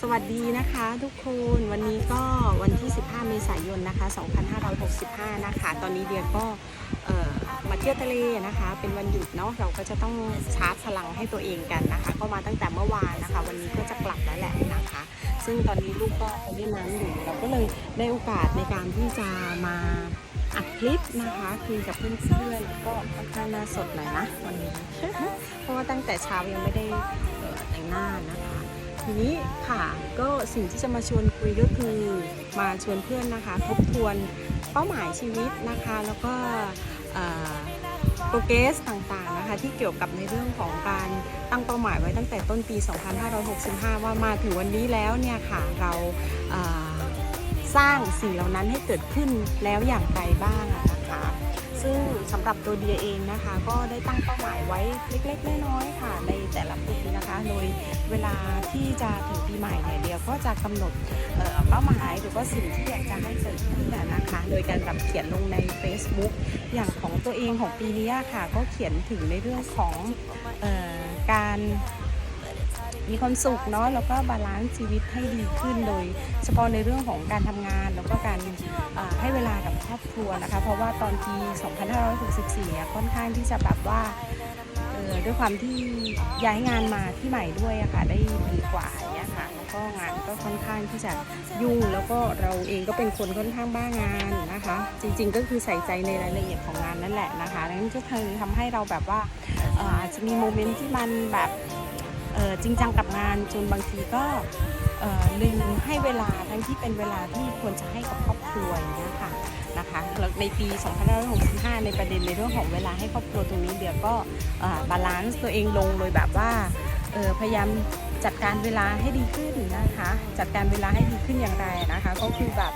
สวัสดีนะคะทุกคนวันนี้ก็วันที่ 15 เมษายนนะคะ 2565 นะคะ ตอนนี้เดียก็มาเที่ยวทะเลนะคะ เป็นวันหยุดเนาะเราก็จะต้องชาร์จพลังให้ตัวเองกันนะคะ ก็มาตั้งแต่เมื่อวานนะคะ วันนี้ก็จะกลับแล้วแหละนะคะ ซึ่งตอนนี้ลูกก็ไปเล่นน้ำอยู่เราก็เลยได้โอกาสในการที่จะมาอัดคลิปนะคะคุยกับเพื่อนๆก็ค่อนข้างน่าสดหน่อยนะวันนี้ เพราะว่าตั้งแต่เช้ายังไม่ได้แต่งหน้านะคะ ทีนี้ค่ะก็สิ่งที่จะมาชวนคุยก็คือมาชวนเพื่อนนะคะทบทวนเป้าหมายชีวิตนะคะ แล้วก็โปรเกรสต่างๆนะคะที่เกี่ยวกับในเรื่องของการตั้งเป้าหมายไว้ตั้งแต่ต้นปี 2565 ว่ามาถึงวันนี้แล้วเนี่ยค่ะเราสร้างสิ่งเหล่านั้นให้เกิดขึ้นแล้วอย่างไรบ้างนะคะ ซึ่งสำหรับตัวเดียเองนะคะ ก็ได้ตั้งเป้าหมายไว้เล็กๆน้อยๆค่ะ ในแต่ละปีนะคะ โดยเวลาที่จะถึงปีใหม่เนี่ยเดียก็จะกำหนดเป้าหมายหรือว่าสิ่งที่อยากจะให้เกิดขึ้นนะนะคะ โดยการแบบเขียนลงใน Facebook อย่างของตัวเองของปีนี้ค่ะ ก็เขียนถึงในเรื่องของออการ มีความสุขเนาะแล้วก็บาลานซ์ชีวิตให้ดีขึ้นโดย เฉพาะในเรื่องของการทำงาน แล้วก็การให้เวลากับครอบครัวนะคะ เพราะว่าตอนปี 2564เนี่ยค่อนข้างที่จะแบบว่าด้วยความที่ย้ายงานมาที่ใหม่ด้วยอะค่ะได้ดีกว่าอย่างเงี้ยค่ะแล้วก็งานก็ค่อนข้างที่จะยุ่งแล้วก็เราเองก็เป็นคนค่อนข้างบ้างานนะคะ จริงๆก็คือใส่ใจในรายละเอียดของงานนั่นแหละนะคะดังนั้นก็คือทำให้เราแบบว่าอาจจะมีโมเมนต์ที่มันแบบ จริงจังกับงานจนบางทีก็ลืมให้เวลาทั้งที่เป็นเวลาที่ควรจะให้กับครอบครัวอย่างนี้ค่ะนะคะแล้วในปี 2565 ในประเด็นในเรื่องของเวลาให้ครอบครัวตรงนี้เดี๋ยวก็บาลานซ์ตัวเองลงโดยแบบว่าพยายามจัดการเวลาให้ดีขึ้นนะคะ จัดการเวลาให้ดีขึ้นอย่างไรนะคะ ก็คือแบบ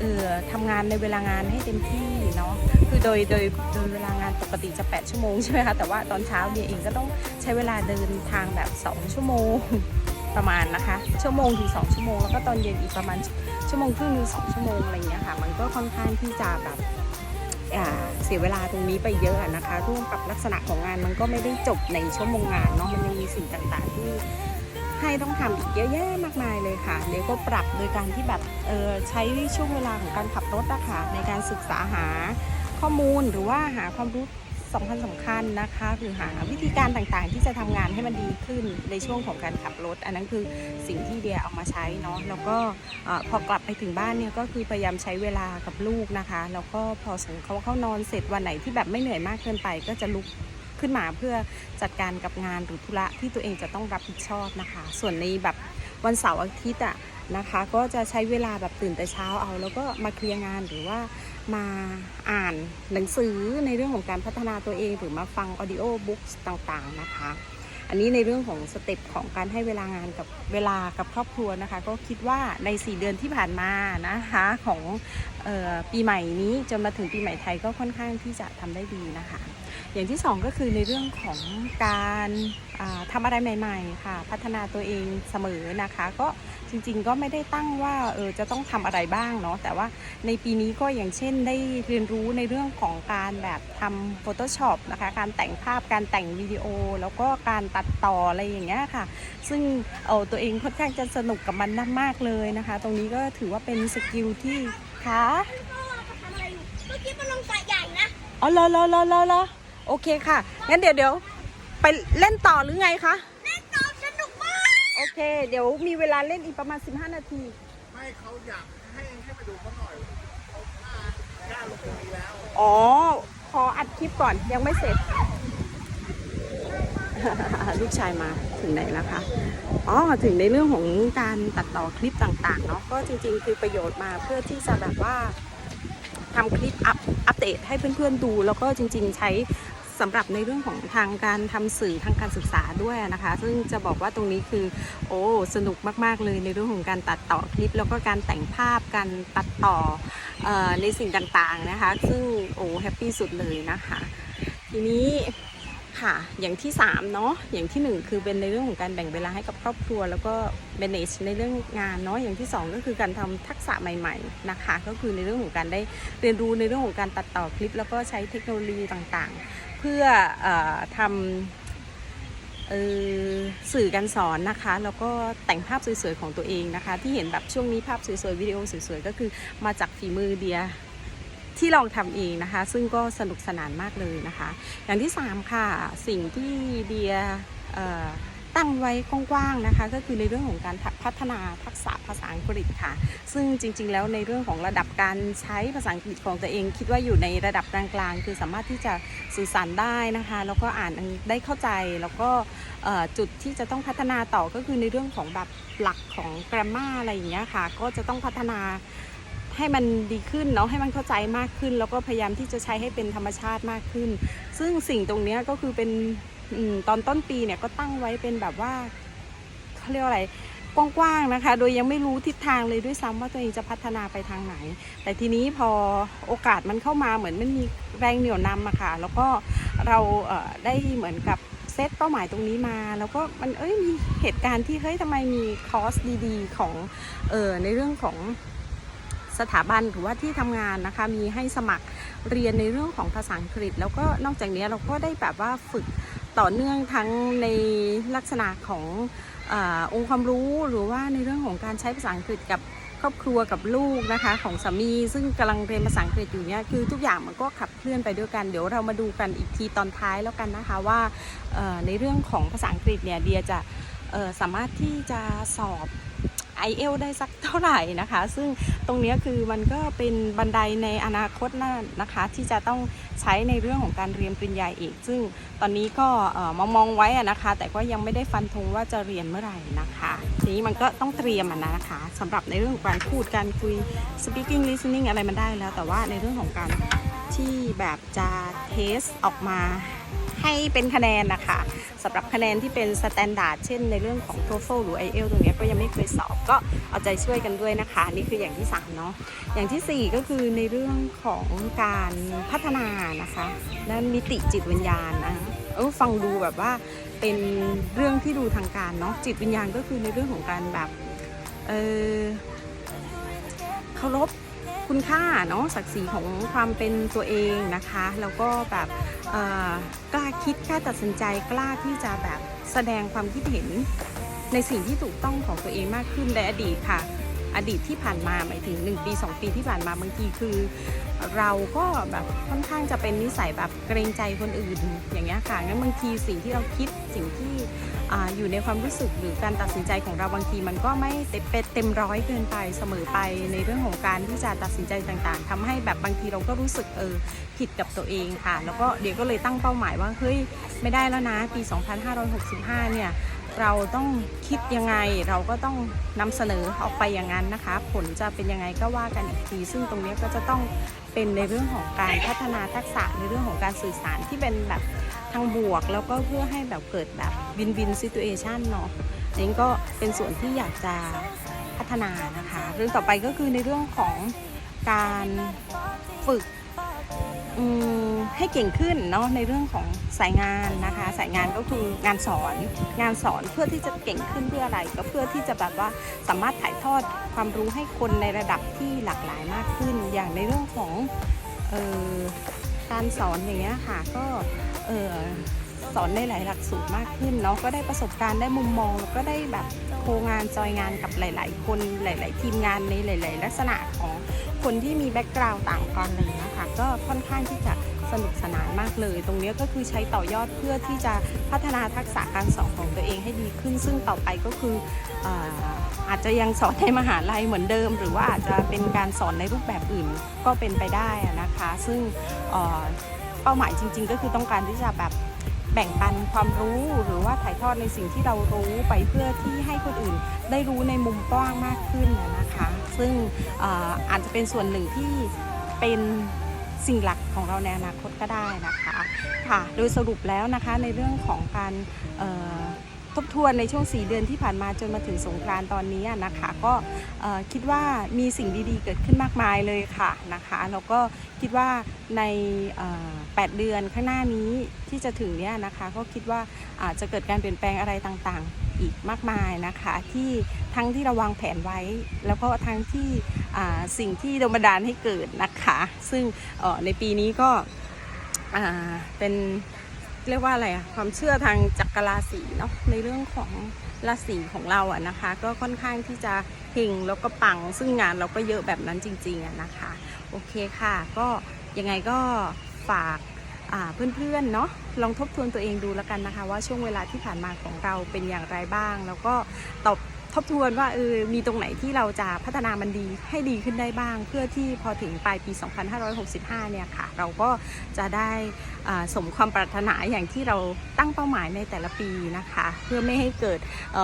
เออทำงานในเวลางานให้เต็มที่เนาะคือโดยโดยโดยเวลางานปกติจะ 8 ชั่วโมงใช่ไหมคะแต่ว่าตอนเช้าเนี่ยเองก็ต้องใช้เวลาเดินทางแบบ 2 ชั่วโมงประมาณนะคะ ชั่วโมงถึง2ชั่วโมงแล้วก็ตอนเย็นอีกประมาณชั่วโมงครึ่งถึงสองชั่วโมงอะไรอย่างเงี้ยค่ะ มันก็ค่อนข้างที่จะแบบอ่าเสียเวลาตรงนี้ไปเยอะอะนะคะร่วมกับลักษณะของงานมันก็ไม่ได้จบในชั่วโมงงานเนาะมันยังมีสิ่งต่างๆที่ ให้ต้องทำอีกเยอะแยะมากมายเลยค่ะเดี๋ยวก็ปรับโดยการที่แบบเออใช้ช่วงเวลาของการขับรถอะค่ะในการศึกษาหาข้อมูลหรือว่าหาความรู้สำคัญสำคัญนะคะคือหาวิธีการต่างๆ ที่จะทำงานให้มันดีขึ้นในช่วงของการขับรถ อันนั้นคือสิ่งที่เดียเอามาใช้เนาะแล้วก็พอกลับไปถึงบ้านเนี่ยก็คือพยายามใช้เวลากับลูกนะคะ แล้วก็พอสมเขาเข้านอนเสร็จวันไหนที่แบบไม่เหนื่อยมากเกินไป ก็จะลุก ขึ้นมาเพื่อจัดการกับงานหรือธุระที่ตัวเองจะต้องรับผิดชอบนะคะ ส่วนในแบบวันเสาร์อาทิตย์อะนะคะ ก็จะใช้เวลาแบบตื่นแต่เช้าเอา แล้วก็มาเคลียร์งานหรือว่ามาอ่านหนังสือในเรื่องของการพัฒนาตัวเอง หรือมาฟังออดิโอบุ๊กต่างๆนะคะ อันนี้ในเรื่องของสเต็ปของการให้เวลางานกับเวลากับครอบครัวนะคะ ก็คิดว่าใน 4 เดือนที่ผ่านมานะคะของออปีใหม่นี้จนมาถึงปีใหม่ไทยก็ค่อนข้างที่จะทำได้ดีนะคะอย่างที่สองก็คือในเรื่องของการอ่าทำอะไรใหม่ ๆ ค่ะ พัฒนาตัวเองเสมอนะคะ ก็จริงๆก็ไม่ได้ตั้งว่าเออจะต้องทำอะไรบ้างเนาะแต่ว่าในปีนี้ก็อย่างเช่นได้เรียนรู้ในเรื่องของการแบบทำ Photoshop นะคะการแต่งภาพการแต่งวิดีโอ แล้วก็การตัดต่ออะไรอย่างเงี้ยค่ะ ซึ่งเออตัวเองค่อนข้างจะสนุกกับมันมากๆเลยนะคะ ตรงนี้ก็ถือว่าเป็นสกิลที่ค่ะเมื่อกี้มันลงสระใหญ่นะ อ๋อเหรอเหรอเหรอเหรอเหรอโอเคค่ะ งั้นเดี๋ยวเดี๋ยวไปเล่นต่อหรือไงคะ เล่นน้ำสนุกมากโอเค เดี๋ยวมีเวลาเล่นอีกประมาณ 15 นาที ไม่เขาอยากให้ให้มาดูเขาหน่อยเขากล้ากล้าลงตรงนี้แล้ว อ๋อ ขออัดคลิปก่อนยังไม่เสร็จ ลูกชายมาถึงไหนแล้วคะอ๋อถึงในเรื่องของการตัดต่อคลิปต่างๆเนาะก็จริงๆ คือประโยชน์มาเพื่อที่จะแบบว่า ทำคลิปอัพอัปเดตให้เพื่อนๆดู แล้วก็จริง ๆ ใช้สำหรับในเรื่องของทางการทำสื่อทางการศึกษาด้วยนะคะ ซึ่งจะบอกว่าตรงนี้คือโอ้สนุกมากๆเลยในเรื่องของการตัดต่อคลิป แล้วก็การแต่งภาพการตัดต่ออในสิ่งต่างๆนะคะ ซึ่งโอ้แฮปปี้สุดเลยนะคะ ทีนี้ ค่ะ อย่างที่3เนาะอย่างทีหนึ่1 คือเป็นในเรื่องของการแบ่งเวลาให้กับครอบครัว แล้วก็ manage ในเรื่องงานเนาะอย่างที่ 2 ก็คือการทำทักษะใหม่ๆนะคะ ก็คือในเรื่องของการได้เรียนรู้ในเรื่องของการตัดต่อคลิป แล้วก็ใช้เทคโนโลยีต่างๆ เพื่ออทำสื่อการสอนนะคะ แล้วก็แต่งภาพสวยๆของตัวเองนะคะ ที่เห็นแบบช่วงนี้ภาพสวยๆวิดีโอสวยๆก็คือมาจากฝีมือเดีย ที่ลองทำเองนะคะ ซึ่งก็สนุกสนานมากเลยนะคะ อย่างที่ 3 ค่ะ สิ่งที่เดียตั้งไว้กว้างๆนะคะ ก็คือในเรื่องของการพัฒนาทักษะภาษาอังกฤษค่ะ ซึ่งจริง ๆ แล้วในเรื่องของระดับการใช้ภาษาอังกฤษของตัวเอง คิดว่าอยู่ในระดับกลางๆ คือสามารถที่จะสื่อสารได้นะคะ แล้วก็อ่านได้เข้าใจ แล้วก็จุดที่จะต้องพัฒนาต่อก็คือในเรื่องของแบบหลักของ grammar อะไรอย่างเงี้ยค่ะ ก็จะต้องพัฒนา ให้มันดีขึ้นเนาะให้มันเข้าใจมากขึ้น แล้วก็พยายามที่จะใช้ให้เป็นธรรมชาติมากขึ้น ซึ่งสิ่งตรงนี้ก็คือเป็นอตอนต้นปีเนี่ยก็ตั้งไว้เป็นแบบว่าเขาเรียกว่าอะไรกว้างๆนะคะ โดยยังไม่รู้ทิศทางเลยด้วยซ้ำว่าตัวเองจะพัฒนาไปทางไหน แต่ทีนี้พอโอกาสมันเข้ามาเหมือนมันมีแรงเหนี่ยวนำอะค่ะ แล้วก็เราเได้เหมือนกับเซตเป้าหมายตรงนี้มา แล้วก็มันเอ้ยมีเหตุการณ์ที่เฮ้ยทำไมมีคอร์สดีๆ ของเออในเรื่องของ สถาบันหรือว่าที่ทำงานนะคะ มีให้สมัครเรียนในเรื่องของภาษาอังกฤษ แล้วก็นอกจากนี้เราก็ได้แบบว่าฝึกต่อเนื่องทั้งในลักษณะของอองค์ความรู้หรือว่าในเรื่องของการใช้ภาษาอังกฤษกับครอบครัวกับลูกนะคะ ของสามีซึ่งกำลังเรียนภาษาอังกฤษอยู่เนี่ยคือทุกอย่างมันก็ขับเคลื่อนไปด้วยกัน เดี๋ยวเรามาดูกันอีกทีตอนท้ายแล้วกันนะคะว่าในเรื่องของภาษาอังกฤษเนี่ยเดียจะสามารถที่จะสอบ i อเอลได้สักเท่าไหร่นะคะ ซึ่งตรงนี้คือมันก็เป็นบันไดในอนาคตนั่นะคะ ที่จะต้องใช้ในเรื่องของการเรียนปริญญาเอกซึ่งตอนนี้ก็มองมองไว้นะคะ แต่ก็ยังไม่ได้ฟันธงว่าจะเรียนเมื่อไหร่นะคะทีนี้มันก็ต้องเตรียมอะนะคะสำหรับในเรื่องของการพูดการคุย speaking listening อะไรมันได้แล้ว แต่ว่าในเรื่องของการที่แบบจะเทสออกมาให้เป็นคะแนนนะคะ สำหรับคะแนนที่เป็นสแตนดาร์ดเช่นในเรื่องของ TOEFL หรือ IELTS ตรงนี้ก็ยังไม่เคยสอบ ก็เอาใจช่วยกันด้วยนะคะ นี่คืออย่างที่ 3 เนาะอย่างทีสี่4 ก็คือในเรื่องของการพัฒนานะคะและมิติจิตวิญญาณนะเออฟังดูแบบว่าเป็นเรื่องที่ดูทางการเนาะจิตวิญญาณก็คือในเรื่องของการแบบเออเคารพ คุณค่าเนาะศักดิ์ศรีของความเป็นตัวเองนะคะ แล้วก็แบบเออกล้าคิดกล้าตัดสินใจกล้าที่จะแบบแสดงความคิดเห็นในสิ่งที่ถูกต้องของตัวเองมากขึ้นในอดีตค่ะ อดีตที่ผ่านมาหมายถึง 1 ปี 2 ปีที่ผ่านมาบางทีคือ เราก็แบบค่อนข้างจะเป็นนิสัยแบบเกรงใจคนอื่นอย่างเงี้ยค่ะงั้นบางทีสิ่งที่เราคิดสิ่งที่ออยู่ในความรู้สึกหรือการตัดสินใจของเราบางทีมันก็ไม่เต็มเต็มร้อยเกินไปเสมอไปในเรื่องของการที่จะตัดสินใจต่างๆทำให้แบบบางทีเราก็รู้สึกเออผิดกับตัวเองค่ะ แล้วก็เดี๋ยวก็เลยตั้งเป้าหมายว่าเฮ้ยไม่ได้แล้วนะปี 2565 เนี่ย เราต้องคิดยังไงเราก็ต้องนำเสนอออกไปอย่างนั้นนะคะ ผลจะเป็นยังไงก็ว่ากันอีกที ซึ่งตรงนี้ก็จะต้องเป็นในเรื่องของการพัฒนาทักษะในเรื่องของการสื่อสารที่เป็นแบบทางบวก แล้วก็เพื่อให้แบบเกิดแบบวินวินซิตูเอชันเนาะอันนี้ก็เป็นส่วนที่อยากจะพัฒนานะคะ เรื่องต่อไปก็คือในเรื่องของการฝึกอืม ให้เก่งขึ้นเนาะในเรื่องของสายงานนะคะ สายงานก็คืองานสอนงานสอนเพื่อที่จะเก่งขึ้นเพื่ออะไรก็เพื่อที่จะแบบว่าสามารถถ่ายทอดความรู้ให้คนในระดับที่หลากหลายมากขึ้น อย่างในเรื่องของออการสอนอย่างเงี้ยค่ะก็เออสอนในหลายหลักสูตรมากขึ้นเนาะก็ได้ประสบการณ์ได้มุมมองแล้วก็ได้แบบโคงานจอยงานกับหลาย ๆ คนหลาย ๆ ทีมงานในหลาย ๆ ลักษณะของคนที่มีแบ็กกราวด์ต่างกันอะไรอย่างเลยนะคะก็ค่อนข้างที่จะ สนุกสนานมากเลย ตรงนี้ก็คือใช้ต่อยอดเพื่อที่จะพัฒนาทักษะการสอนของตัวเองให้ดีขึ้น ซึ่งต่อไปก็คืออาจจะยังสอนในมหาลัยเหมือนเดิม หรือว่าอาจจะเป็นการสอนในรูปแบบอื่นก็เป็นไปได้นะคะ ซึ่งเป้าหมายจริง ๆ ก็คือต้องการที่จะแบบแบ่งปันความรู้หรือว่าถ่ายทอดในสิ่งที่เรารู้ไปเพื่อที่ให้คนอื่นได้รู้ในมุมกว้างมากขึ้นนะคะ ซึ่งออาจจะเป็นส่วนหนึ่งที่เป็น สิ่งหลักของเราในอนาคตก็ได้นะคะค่ะโดยสรุปแล้วนะคะในเรื่องของการทบทวนในช่วง 4 เดือนที่ผ่านมาจนมาถึงสงกรานต์ตอนนี้นะคะ ก็คิดว่ามีสิ่งดีๆ เกิดขึ้นมากมายเลยค่ะนะคะแล้วก็คิดว่าใน 8 เดือนข้างหน้านี้ที่จะถึงเนี้ยนะคะ ก็คิดว่าอาจจะเกิดการเปลี่ยนแปลงอะไรต่างๆ อีกมากมายนะคะ ที่ทั้งที่เราวางแผนไว้ แล้วก็ทั้งที่สิ่งที่โดนบันดาลให้เกิดนะคะ ซึ่งในปีนี้ก็เป็นเรียกว่าอะไรอะความเชื่อทางจักรราศีเนาะในเรื่องของราศีของเราอะนะคะ ก็ค่อนข้างที่จะเฮงแล้วก็ปัง ซึ่งงานเราก็เยอะแบบนั้นจริงๆอะนะคะ โอเคค่ะ ก็ยังไงก็ ฝากเพื่อนๆเนาะลองทบทวนตัวเองดูแล้วกันนะคะ ว่าช่วงเวลาที่ผ่านมาของเราเป็นอย่างไรบ้าง แล้วก็ตอบทบทวนว่าเออมีตรงไหนที่เราจะพัฒนามันดีให้ดีขึ้นได้บ้าง เพื่อที่พอถึงปลายปี 2565 เนี่ยค่ะ เราก็จะได้สมความปรารถนาอย่างที่เราตั้งเป้าหมายในแต่ละปีนะคะ เพื่อไม่ให้เกิดเ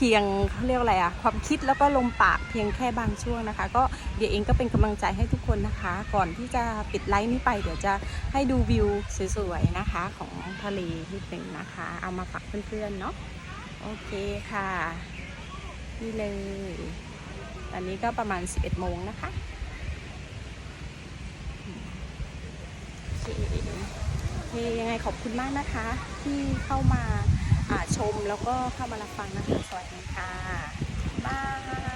พียงเขาเรียกอะไรอะความคิดแล้วก็ลมปากเพียงแค่บางช่วงนะคะ ก็เดี๋ยวเองก็เป็นกำลังใจให้ทุกคนนะคะ ก่อนที่จะปิดไลฟ์นี้ไป เดี๋ยวจะให้ดูวิวสวยๆนะคะ ของทะเลนิดหนึ่งนะคะ เอามาฝากเพื่อนๆเนาะโอเคค่ะนี่เลย ตอนนี้ก็ประมาณ 11 โมงนะคะโอเคยังไงขอบคุณมากนะคะ ที่เข้ามา ชมแล้วก็เข้ามารับฟังนะคะ สวัสดีค่ะบาย